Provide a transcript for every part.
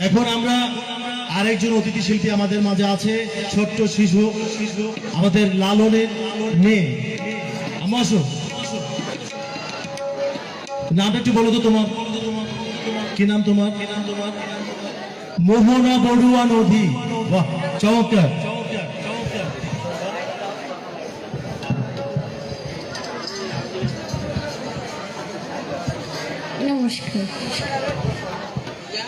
এখন আমরা আরেকজন অতিথি শিল্পী আমাদের মাঝে আছে, ছোট্ট শিশু, আমাদের লালনের মেয়ে। আম্মা আসো। নামটা একটু বলো তো তোমার। কি নাম তোমার? মোহনা বড়ুয়া নদী। বাহ, চমৎকার। নমস্কার। cha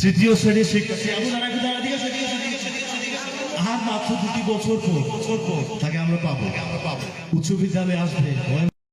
তৃতীয় শ্রেণির শিক্ষার্থী আর মাত্র দুটি বছর পর বছর পর তাকে আমরা পাবো। উচ্চ বিদ্যালয়ে আসবে।